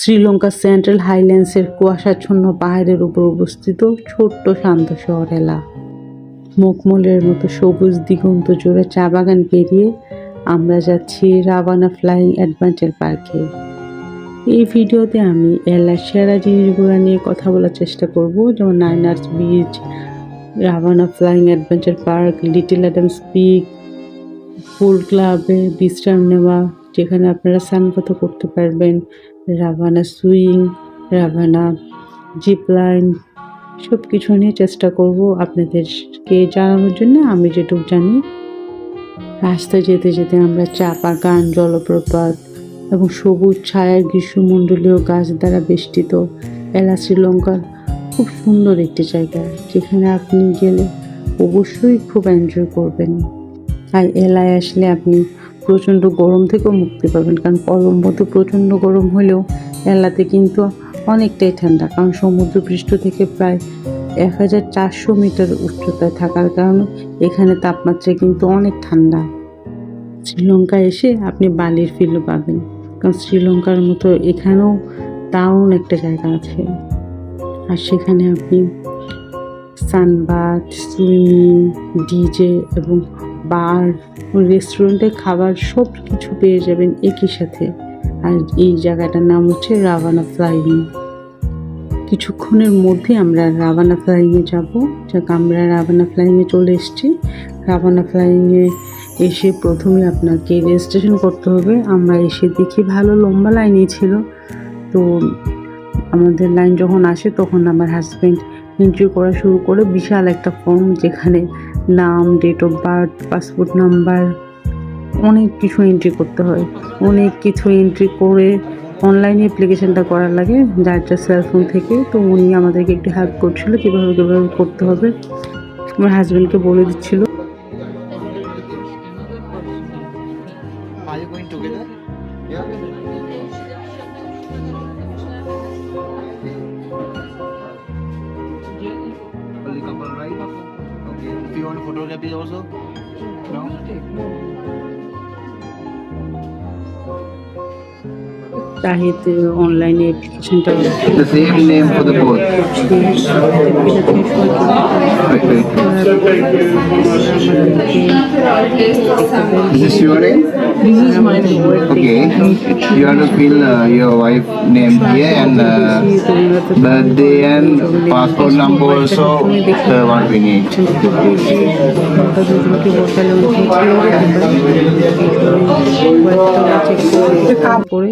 শ্রীলঙ্কার সেন্ট্রাল হাইল্যান্ডসের কুয়াশাচ্ছন্ন পাহাড়ের উপর অবস্থিত ছোট্ট শান্ত শহর এলা। মকমলের মতো সবুজ দিগন্ত জোড়ে চা বাগান পেরিয়ে আমরা যাচ্ছি রাবানা ফ্লাইং অ্যাডভেঞ্চার পার্কে। এই ভিডিওতে আমি এলার সেরা জিনিসগুলো নিয়ে কথা বলার চেষ্টা করব, যেমন niners beach, Ravana flying adventure park, little Adam's peak pool ক্লাবে বিশ্রাম নেওয়া যেখানে আপনারা স্নানপাত করতে পারবেন। Ravana swing, Ravana zip line সব কিছু নিয়ে চেষ্টা করব আপনাদেরকে জানানোর জন্য। আমি যেটুকু জানি, রাস্তায় যেতে যেতে আমরা চা বাগান জলপ্রপাত এবং সবুজ ছায়ার গ্রীষ্মমণ্ডলীয় গাছ দ্বারা বেষ্টিত এলা শ্রীলঙ্কার খুব সুন্দর একটি জায়গা, যেখানে আপনি গেলে অবশ্যই খুব এনজয় করবেন। তাই এলায় আসলে আপনি প্রচণ্ড গরম থেকেও মুক্তি পাবেন। কারণ কলম্বোতে প্রচণ্ড গরম হলেও এলাতে কিন্তু অনেকটাই ঠান্ডা। কারণ সমুদ্রপৃষ্ঠ থেকে প্রায় এক হাজার চারশো মিটার উচ্চতায় থাকার কারণে এখানে তাপমাত্রা কিন্তু অনেক ঠান্ডা। শ্রীলঙ্কা এসে আপনি বালির ফিলও পাবেন। কারণ শ্রীলঙ্কার মতো এখানেও দারুণ একটা জায়গা আছে। আর সেখানে আপনি সানবাথ, সুইমিং, ডিজে এবং বার রেস্টুরেন্টে খাবার সব কিছু পেয়ে যাবেন একই সাথে। আর এই জায়গাটার নাম হচ্ছে রাভানা ফ্লাইং কিছুক্ষণের মধ্যে আমরা রাভানা ফ্লাইংয়ে যাব, যাক আমরা রাভানা ফ্লাইংয়ে চলে এসেছি। রাভানা ফ্লাইংয়ে এসে প্রথমে আপনাকে রেজিস্ট্রেশন করতে হবে। আমরা এসে দেখি ভালো লম্বা লাইনই ছিল। তো আমাদের লাইন যখন আসে তখন আমার হাজব্যান্ড এন্ট্রি করা শুরু করে বিশাল একটা ফর্ম যেখানে নাম date of birth passport number অনেক কিছু এন্ট্রি করতে হয় অনেক কিছু এন্ট্রি করে অনলাইনে অ্যাপ্লিকেশনটা করার লাগে, যার যার সেলফোন থেকে তো উনি আমাদেরকে একটু হেল্প করছিল কীভাবে কীভাবে করতে হবে আমার হাজব্যান্ডকে বলে দিচ্ছিল Are you going together? Yeah. your photography also? No? তাহিদ অনলাইনে অ্যাপ্লিকেশনটা The same name for the both. This is your name? This is my name. Okay. You have to fill uh, your wife name here and uh, birthday and passport number also uh, what we need. করে